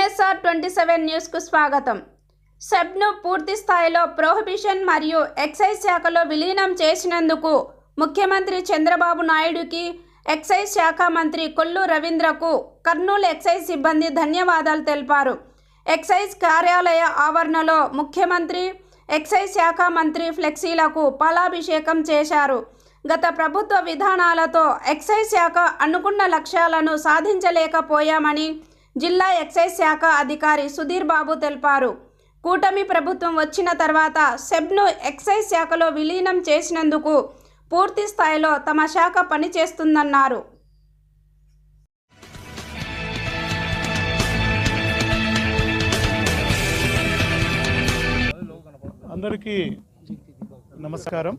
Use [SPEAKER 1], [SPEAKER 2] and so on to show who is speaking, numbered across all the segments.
[SPEAKER 1] MSR twenty seven న్యూస్కు స్వాగతం. సెబ్ను పూర్తి స్థాయిలో ప్రోహిబిషన్ మరియు ఎక్సైజ్ శాఖలో విలీనం చేసినందుకు ముఖ్యమంత్రి చంద్రబాబు నాయుడుకి ఎక్సైజ్ శాఖ మంత్రి కొల్లు రవీంద్రకు కర్నూలు ఎక్సైజ్ సిబ్బంది ధన్యవాదాలు తెలిపారు. ఎక్సైజ్ కార్యాలయ ఆవరణలో ముఖ్యమంత్రి ఎక్సైజ్ శాఖ మంత్రి ఫ్లెక్సీలకు పాలాభిషేకం చేశారు. గత ప్రభుత్వ విధానాలతో ఎక్సైజ్ శాఖ అనుకున్న లక్ష్యాలను సాధించలేకపోయామని జిల్లా ఎక్సైజ్ శాఖ అధికారి సుధీర్ బాబు తెలిపారు. కూటమి ప్రభుత్వం వచ్చిన తర్వాత సెబ్ను ఎక్సైజ్ శాఖలో విలీనం చేసినందుకు పూర్తి స్థాయిలో తమ శాఖ పనిచేస్తుందన్నారు.
[SPEAKER 2] అందరికీ నమస్కారం.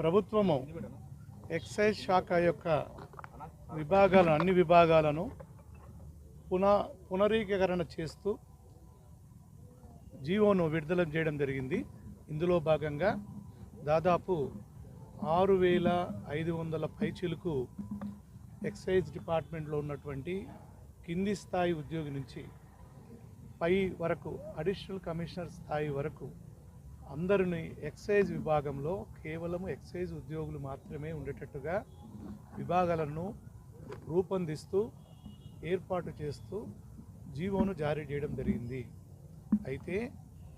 [SPEAKER 2] ప్రభుత్వము ఎక్సైజ్ శాఖ యొక్క విభాగాలను అన్ని విభాగాలను పున పునరీకరణ చేస్తూ జీవోను విడుదల చేయడం జరిగింది. ఇందులో భాగంగా దాదాపు ఆరు వేల ఐదు వందల పైచీలకు ఎక్సైజ్ డిపార్ట్మెంట్లో ఉన్నటువంటి కింది స్థాయి ఉద్యోగి నుంచి పై వరకు అడిషనల్ కమిషనర్ స్థాయి వరకు అందరిని ఎక్సైజ్ విభాగంలో కేవలం ఎక్సైజ్ ఉద్యోగులు మాత్రమే ఉండేటట్టుగా విభాగాలను రూపొందిస్తూ ఏర్పాటు చేస్తూ జీవోను జారీ చేయడం జరిగింది. అయితే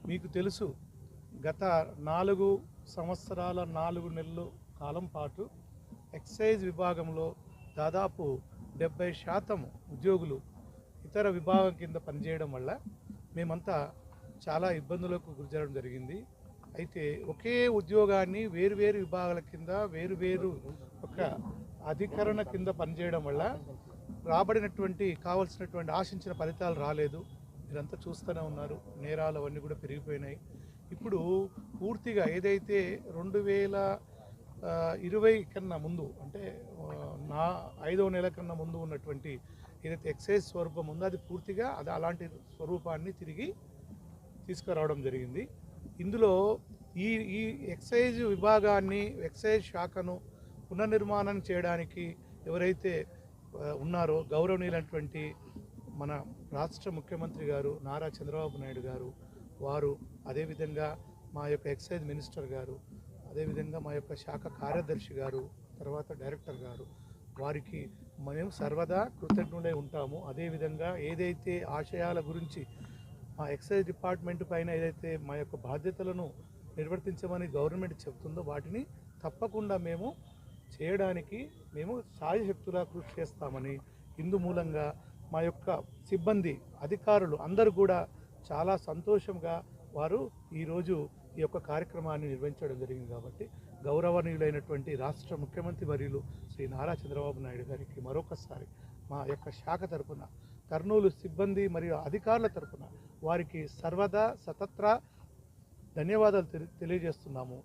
[SPEAKER 2] మీకు తెలుసు గత నాలుగు సంవత్సరాల నాలుగు నెలలు కాలం పాటు ఎక్సైజ్ విభాగంలో దాదాపు డెబ్బై శాతం ఉద్యోగులు ఇతర విభాగం కింద పనిచేయడం వల్ల మేమంతా చాలా ఇబ్బందులకు గురిచేయడం జరిగింది. అయితే ఒకే ఉద్యోగాన్ని వేరువేరు విభాగాల కింద వేరువేరు ఒక అధికరణ కింద పనిచేయడం వల్ల రాబడినటువంటి కావలసినటువంటి ఆశించిన ఫలితాలు రాలేదు. మీరంతా చూస్తూనే ఉన్నారు. నేరాలు అవన్నీ కూడా పెరిగిపోయినాయి. ఇప్పుడు పూర్తిగా ఏదైతే రెండు వేల ఇరవై కన్నా ముందు అంటే నా ఐదవ నెల కన్నా ముందు ఉన్నటువంటి ఏదైతే ఎక్సైజ్ స్వరూపం ఉందో అది పూర్తిగా అది అలాంటి స్వరూపాన్ని తిరిగి తీసుకురావడం జరిగింది. ఇందులో ఈ ఈ ఎక్సైజ్ విభాగాన్ని ఎక్సైజ్ శాఖను పునర్నిర్మాణం చేయడానికి ఎవరైతే ఉన్నారో గౌరవనీయులైనటువంటి మన రాష్ట్ర ముఖ్యమంత్రి గారు నారా చంద్రబాబు నాయుడు గారు వారు అదేవిధంగా మా యొక్క ఎక్సైజ్ మినిస్టర్ గారు అదేవిధంగా మా యొక్క శాఖ కార్యదర్శి గారు తర్వాత డైరెక్టర్ గారు వారికి మేము సర్వదా కృతజ్ఞులై ఉంటాము. అదేవిధంగా ఏదైతే ఆశయాల గురించి మా ఎక్సైజ్ డిపార్ట్మెంట్ పైన ఏదైతే మా యొక్క బాధ్యతలను నిర్వర్తించమని గవర్నమెంట్ చెబుతుందో వాటిని తప్పకుండా మేము చేయడానికి మేము సాయశక్తులా కృషి చేస్తామని ఇందు మూలంగా మా యొక్క సిబ్బంది అధికారులు అందరూ కూడా చాలా సంతోషంగా వారు ఈరోజు ఈ యొక్క కార్యక్రమాన్ని నిర్వహించడం జరిగింది కాబట్టి గౌరవనీయులైనటువంటి రాష్ట్ర ముఖ్యమంత్రి వర్యులు శ్రీ నారా చంద్రబాబు నాయుడు గారికి మరొకసారి మా యొక్క శాఖ తరఫున కర్నూలు సిబ్బంది మరియు అధికారుల తరఫున వారికి సర్వదా సతత్ర ధన్యవాదాలు తెలియజేస్తున్నాము.